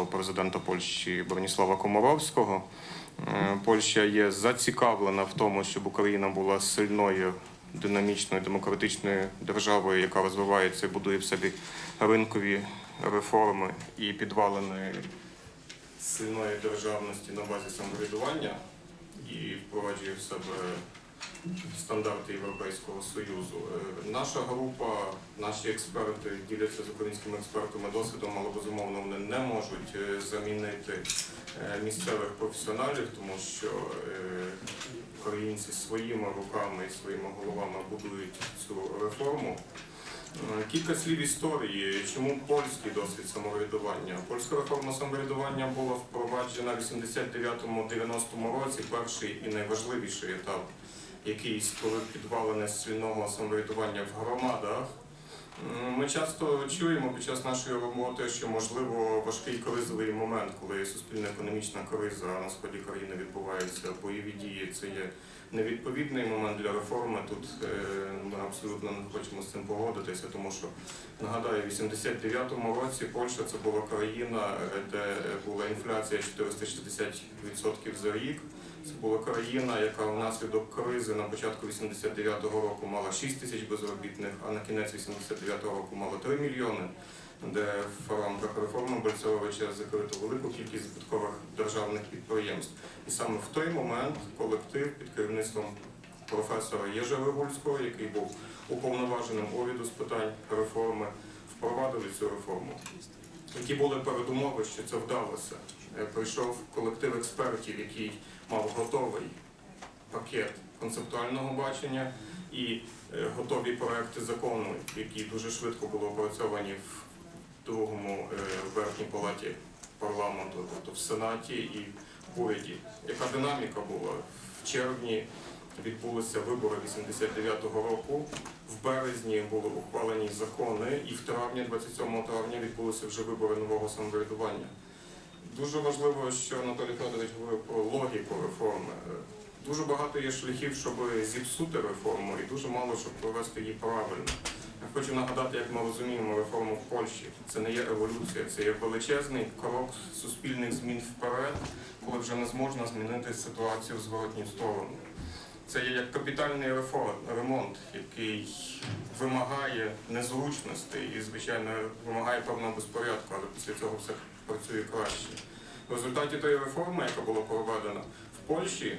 до президента Польщі Броніслава Комаровського. Е, Польща є зацікавлена в тому, щоб Україна була сильною, динамічною, демократичною державою, яка розвивається і будує в собі ринкові реформи і підвалини сильної державності на базі самоврядування і впроваджує в себе стандарти Європейського Союзу. Е, Наша група, наші експерти діляться з українськими експертами досвідом, але безумовно вони не можуть е, замінити е, місцевих професіоналів, тому що українці своїми руками і своїми головами будують цю реформу. Кілька слів історії. Чому польський досвід самоврядування? Польська реформа самоврядування була впроваджена в 89-90 році. Перший і найважливіший етап, який створив підвалини спільного самоврядування в громадах. Ми часто чуємо під час нашої роботи, що можливо важкий кризовий момент, коли суспільна економічна криза на сході країни відбувається, бойові дії. Це є невідповідний момент для реформи. Тут е, ми абсолютно не хочемо з цим погодитися, тому що нагадаю, в 89-му році Польща це була країна, де була інфляція 460% за рік. Це була країна, яка внаслідок кризи на початку 89-го року мала 6 тисяч безробітних, а на кінець 89-го року мала 3 мільйони, де в рамках реформи Бальцовича закрито велику кількість збиткових державних підприємств. І саме в той момент колектив під керівництвом професора Єжа Вигульського, який був уповноваженим уряду з питань реформи, впровадили цю реформу. Які були передумови, що це вдалося? Е, Прийшов колектив експертів, який мав готовий пакет концептуального бачення і е, готові проекти закону, які дуже швидко були опрацьовані в другому е, верхній палаті парламенту, тобто в Сенаті і в уряді. Яка динаміка була? В червні відбулися вибори 89-го року. В березні були ухвалені закони, і в травні, 27 травня, відбулися вже вибори нового самоврядування. Дуже важливо, що Анатолій Федорович говорив про логіку реформи. Дуже багато є шляхів, щоб зіпсути реформу, і дуже мало, щоб провести її правильно. Я хочу нагадати, як ми розуміємо реформу в Польщі. Це не є еволюція, це є величезний крок суспільних змін вперед, коли вже не зможна змінити ситуацію в зворотній сторону. Це є як капітальний ремонт, який вимагає незручностей і, звичайно, вимагає певного безпорядку, але після цього все працює краще. В результаті тої реформи, яка була проведена в Польщі,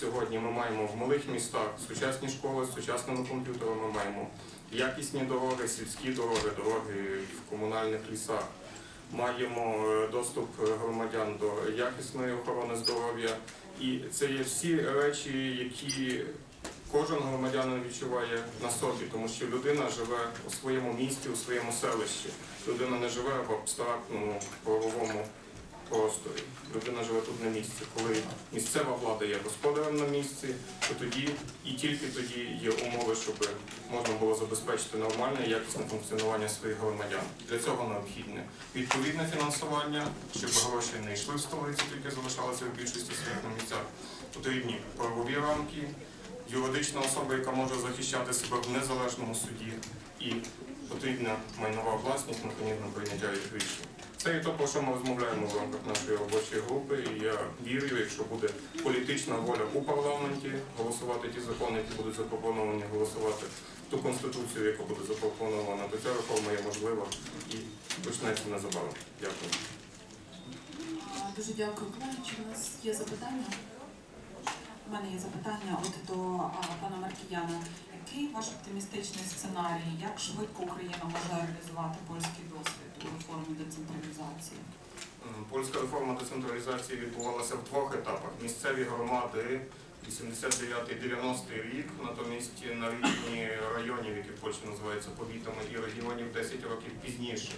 сьогодні ми маємо в малих містах сучасні школи з сучасними комп'ютерами, ми маємо якісні дороги, сільські дороги, дороги в комунальних лісах. Маємо е, доступ громадян до якісної охорони здоров'я. І це є всі речі, які кожен громадянин відчуває на собі, тому що людина живе у своєму місті, у своєму селищі. Людина не живе в абстрактному правовому просторі. Людина живе тут на місці. Коли місцева влада є господарем на місці, то тоді і тільки тоді є умови, щоб можна було забезпечити нормальне і якісне функціонування своїх громадян. Для цього необхідне відповідне фінансування, щоб гроші не йшли в столиці, тільки залишалися в більшості своїх на місцях. Потрібні правові рамки, юридична особа, яка може захищати себе в незалежному суді, і потрібна майнова власність механізму прийняття їх рішень. Це і то, про що ми розмовляємо в рамках нашої робочої групи. І я вірю, якщо буде політична воля у парламенті голосувати ті закони, які будуть запропоновані, голосувати ту конституцію, яка буде запропонована, то ця реформа є можлива і почнеться незабаром. Дякую. Дуже дякую. Чи у нас є запитання? Мене є запитання от до пана Маркіяна. Який ваш оптимістичний сценарій? Як швидко Україна може реалізувати польський досвід у реформі децентралізації? Польська реформа децентралізації відбувалася в двох етапах. Місцеві громади 89-90 рік, натомість на рівні районів, які в Польщі називаються повітами, і регіонів 10 років пізніше.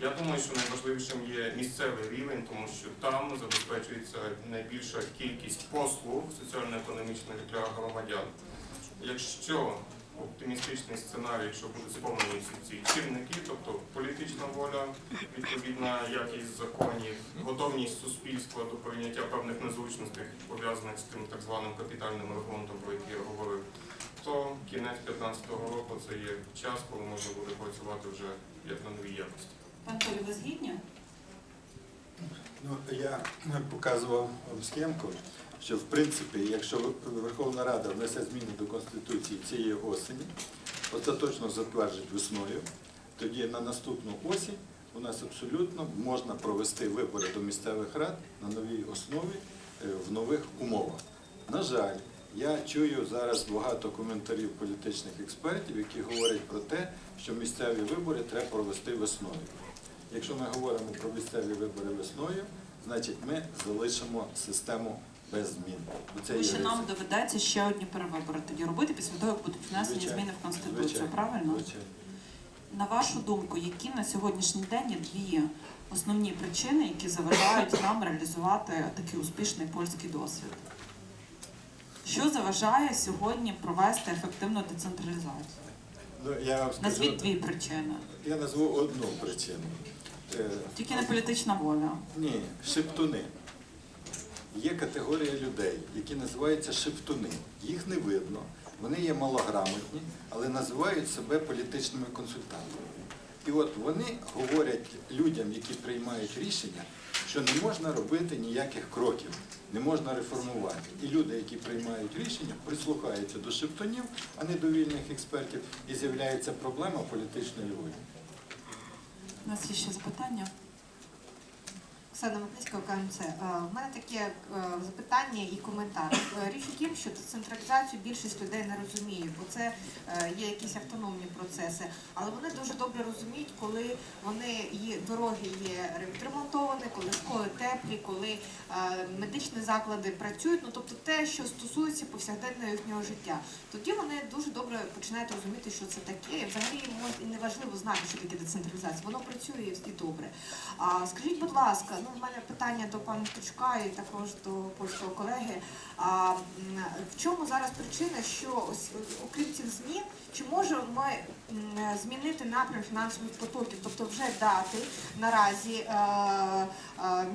Я думаю, що найважливішим є місцевий рівень, тому що там забезпечується найбільша кількість послуг соціально-економічних для громадян. Якщо оптимістичний сценарій, якщо будуть сповнені всі ці чинники, тобто політична воля, відповідна якість законів, готовність суспільства до прийняття певних незручностей, пов'язаних з тим так званим капітальним ремонтом, про який я говорив, то кінець 2015 року це є час, коли можна буде працювати вже як на новій якості. Пан Толі, ви згідні? Ну, я показував вам схемку, що в принципі, якщо Верховна Рада внесе зміни до Конституції цієї осені, остаточно затверджить весною, тоді на наступну осінь у нас абсолютно можна провести вибори до місцевих рад на новій основі е, в нових умовах. На жаль, я чую зараз багато коментарів політичних експертів, які говорять про те, що місцеві вибори треба провести весною. Якщо ми говоримо про місцеві вибори весною, значить ми залишимо систему без змін. Це Ви ще нам доведеться ще одні перевибори тоді робити після того, як будуть внесені Звичайно. зміни в Конституцію, Звичайно. правильно? Звичайно. На вашу думку, які на сьогоднішній день є дві основні причини, які заважають нам реалізувати такий успішний польський досвід? Що заважає сьогодні провести ефективну децентралізацію? Ну, я вам скажу, Назвіть дві причини. я назву одну причину. Е, Тільки не політична воля. Ні, шептуни. Є категорія людей, які називаються шептуни. Їх не видно, вони є малограмотні, але називають себе політичними консультантами. І от вони говорять людям, які приймають рішення, що не можна робити ніяких кроків, не можна реформувати. І люди, які приймають рішення, прислухаються до шептунів, а не до вільних експертів, і з'являється проблема політичної волі. У нас є ще запитання. Оксана Маклицька, КМЦ. Е, В мене таке е, запитання і коментар. Е, Річ у тім, що децентралізацію більшість людей не розуміє, бо це е, є якісь автономні процеси. Але вони дуже добре розуміють, коли вони є дороги є відремонтовані, коли школи теплі, коли е, медичні заклади працюють. Ну тобто те, що стосується повсякденного їхнього життя. Тоді вони дуже добре починають розуміти, що це таке. Взагалі і неважливо знати, що таке децентралізація. Воно працює і добре. А скажіть, будь ласка, ну в мене питання до пана Тучка і також до польського колеги. А в чому зараз причина, що ось окрім цих змін, чи можемо ми змінити напрям фінансових потоків, тобто вже дати наразі е, е,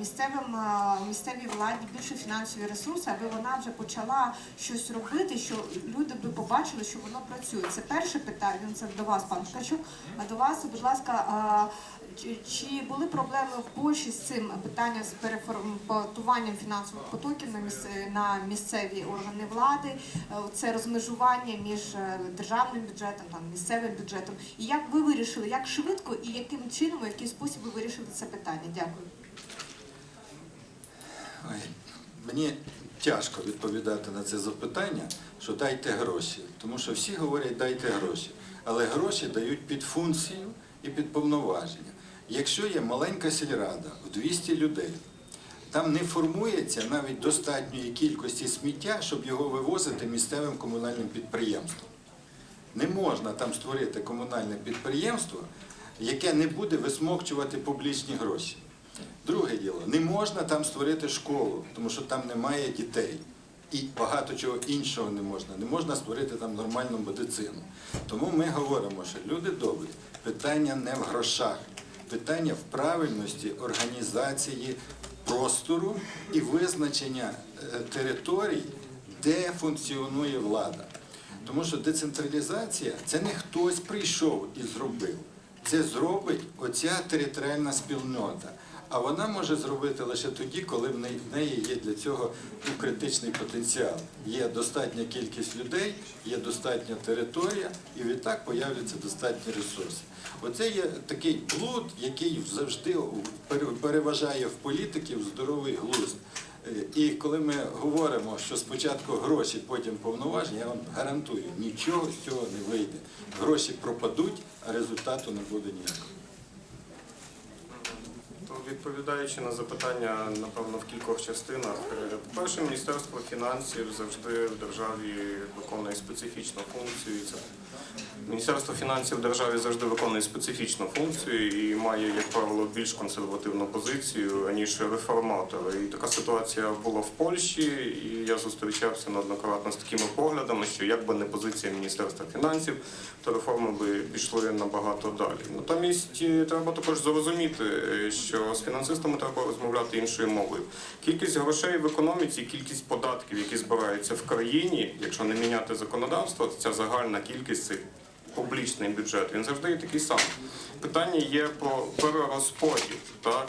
місцевим е, місцевій владі більше фінансові ресурси, аби вона вже почала щось робити, що люди би побачили, що воно працює. Це перше питання. Це до вас, пан Ткачук. А до вас, будь ласка, чи, чи були проблеми в Польщі з цим питанням з переформатуванням фінансових потоків на на місцеві органи влади? Е, Це розмежування між е, державним бюджетом там місцевим бюджетом. І як ви вирішили, як швидко і яким чином, в який спосіб ви вирішили це питання? Дякую. Мені тяжко відповідати на це запитання, що дайте гроші. Тому що всі говорять дайте гроші. Але гроші дають під функцію і під повноваження. Якщо є маленька сільрада в 200 людей, там не формується навіть достатньої кількості сміття, щоб його вивозити місцевим комунальним підприємством. Не можна там створити комунальне підприємство, яке не буде висмокчувати публічні гроші. Друге діло, не можна там створити школу, тому що там немає дітей. І багато чого іншого не можна. Не можна створити там нормальну медицину. Тому ми говоримо, що люди добрі, питання не в грошах, питання в правильності організації простору і визначення е, територій, де функціонує влада. Тому що децентралізація це не хтось прийшов і зробив. Це зробить оця територіальна спільнота. А вона може зробити лише тоді, коли в неї, є для цього критичний потенціал. Є достатня кількість людей, є достатня територія, і відтак появляться достатні ресурси. Оце є такий блуд, який завжди переважає в політиків здоровий глузд. Е, І коли ми говоримо, що спочатку гроші, потім повноваження, я вам гарантую, нічого з цього не вийде. Гроші пропадуть, а результату не буде ніякого. Відповідаючи на запитання, напевно, в кількох частинах. Е, По-перше, Міністерство фінансів завжди в державі виконує специфічну функцію. Це Міністерство фінансів в державі завжди виконує специфічну функцію і має, як правило, більш консервативну позицію, аніж реформатор. І така ситуація була в Польщі, і я зустрічався неоднократно з такими поглядами, що якби не позиція Міністерства фінансів, то реформи би пішли набагато далі. Натомість е, треба також зрозуміти, е, що з фінансистами треба розмовляти іншою мовою. Кількість грошей в економіці, кількість податків, які збираються в країні, якщо не міняти законодавство, ця загальна кількість це публічний бюджет. Він завжди є такий самий. Питання є про перерозподіл, так.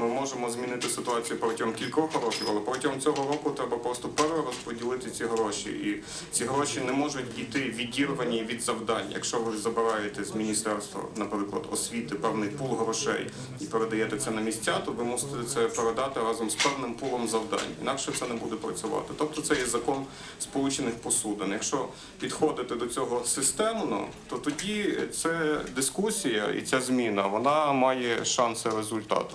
Ми можемо змінити ситуацію протягом кількох років, але протягом цього року треба просто перерозподілити ці гроші. І ці гроші не можуть йти відірвані від завдань. Якщо ви забираєте з міністерства, наприклад, освіти певний пул грошей і передаєте це на місця, то ви мусите це передати разом з певним пулом завдань. Інакше це не буде працювати. Тобто це є закон сполучених посудин. Якщо підходити до цього системно, то тоді це дискусія і ця зміна вона має шанси результату.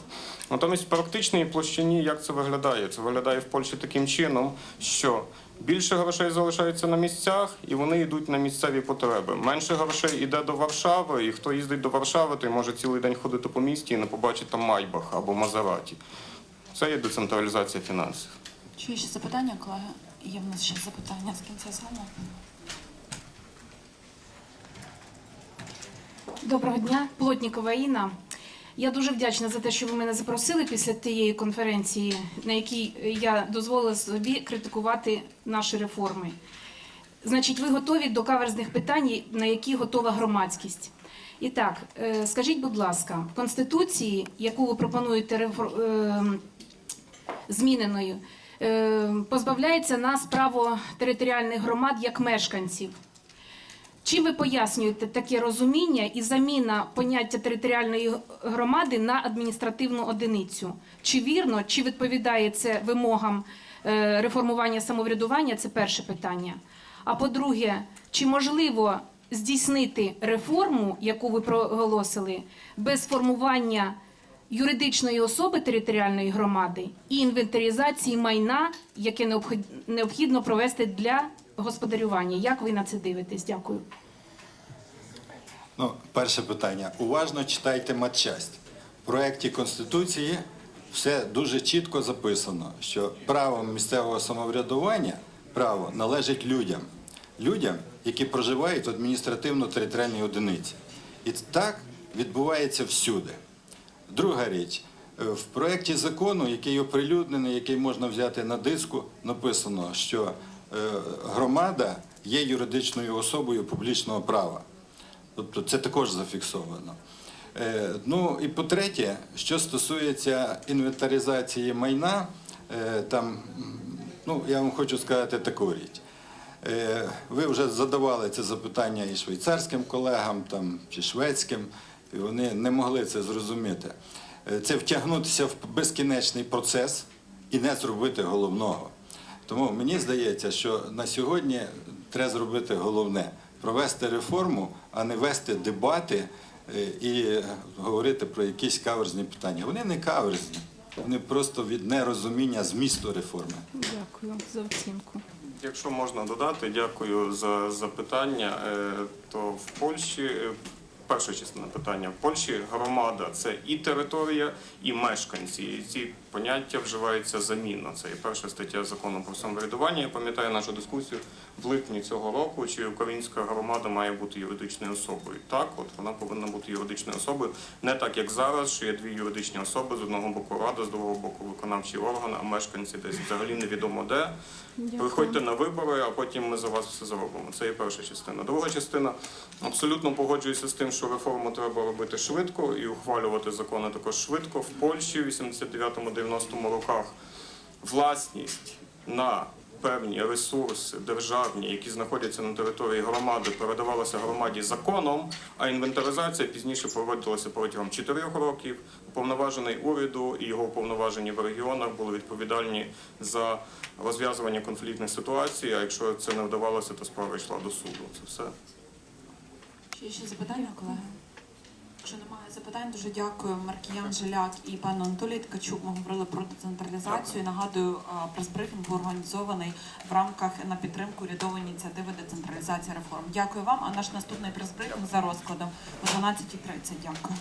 Натомість в практичній площині як це виглядає? Це виглядає в Польщі таким чином, що більше грошей залишається на місцях і вони йдуть на місцеві потреби. Менше грошей йде до Варшави, і хто їздить до Варшави, той може цілий день ходити по місті і не побачить там Майбах або Мазераті. Це є децентралізація фінансів. Чи є ще запитання, колеги? Є в нас ще запитання з кінця залу. Доброго дня, Плотнікова Інна. Я дуже вдячна за те, що ви мене запросили після тієї конференції, на якій я дозволила собі критикувати наші реформи. Значить, ви готові до каверзних питань, на які готова громадськість. І так, е, скажіть, будь ласка, в Конституції, яку ви пропонуєте рефор- е, зміненою, е, позбавляється нас право територіальних громад як мешканців. Чим ви пояснюєте таке розуміння і заміна поняття територіальної громади на адміністративну одиницю? Чи вірно, чи відповідає це вимогам е, реформування самоврядування? Це перше питання. А по-друге, чи можливо здійснити реформу, яку ви проголосили, без формування юридичної особи територіальної громади і інвентаризації майна, яке необхід- необхідно провести для господарювання? Як ви на це дивитесь? Дякую. Ну, перше питання. Уважно читайте матчасть. В проєкті Конституції все дуже чітко записано, що право місцевого самоврядування право належить людям. Людям, які проживають в адміністративно-територіальній одиниці. І так відбувається всюди. Друга річ. Е, В проєкті закону, який оприлюднений, який можна взяти на диску, написано, що е, громада є юридичною особою публічного права. Тобто це також зафіксовано. Е, Ну і по-третє, що стосується інвентаризації майна, е, там, ну, я вам хочу сказати таку річ. Е, Ви вже задавали це запитання і швейцарським колегам, там, чи шведським, і вони не могли це зрозуміти. Це втягнутися в безкінечний процес і не зробити головного. Тому мені здається, що на сьогодні треба зробити головне провести реформу, а не вести дебати е, і говорити про якісь каверзні питання. Вони не каверзні, вони просто від нерозуміння змісту реформи. Дякую за оцінку. Якщо можна додати, дякую за запитання. Е, То в Польщі е, перша частина питання. В Польщі громада це і територія, і мешканці. І ці поняття вживаються замінно. Це і перша стаття закону про самоврядування. Я пам'ятаю нашу дискусію в липні цього року. Чи українська громада має бути юридичною особою? Так, от вона повинна бути юридичною особою, не так як зараз, що є дві юридичні особи з одного боку рада, з другого боку виконавчий орган, а мешканці десь взагалі невідомо де. Приходьте на вибори, а потім ми за вас все зробимо. Це є перша частина. Друга частина абсолютно погоджуюся з тим, що реформу треба робити швидко і ухвалювати закони також швидко. В Польщі в 89-90 роках власність на певні ресурси державні, які знаходяться на території громади, передавалася громаді законом, а інвентаризація пізніше проводилася протягом 4 років. Уповноважений уряду і його уповноважені в регіонах були відповідальні за розв'язування конфліктних ситуацій. А якщо це не вдавалося, то справа йшла до суду. Це все. Чи ще запитання, колеги? Якщо немає запитань, дуже дякую Маркіян Жиляк і пану Анатолію Ткачук. Ми говорили про децентралізацію. Нагадую, прес-брифінг був організований в рамках на підтримку рядової ініціативи децентралізації реформ. Дякую вам. А наш наступний прес-брифінг за розкладом о 12.30. Дякую.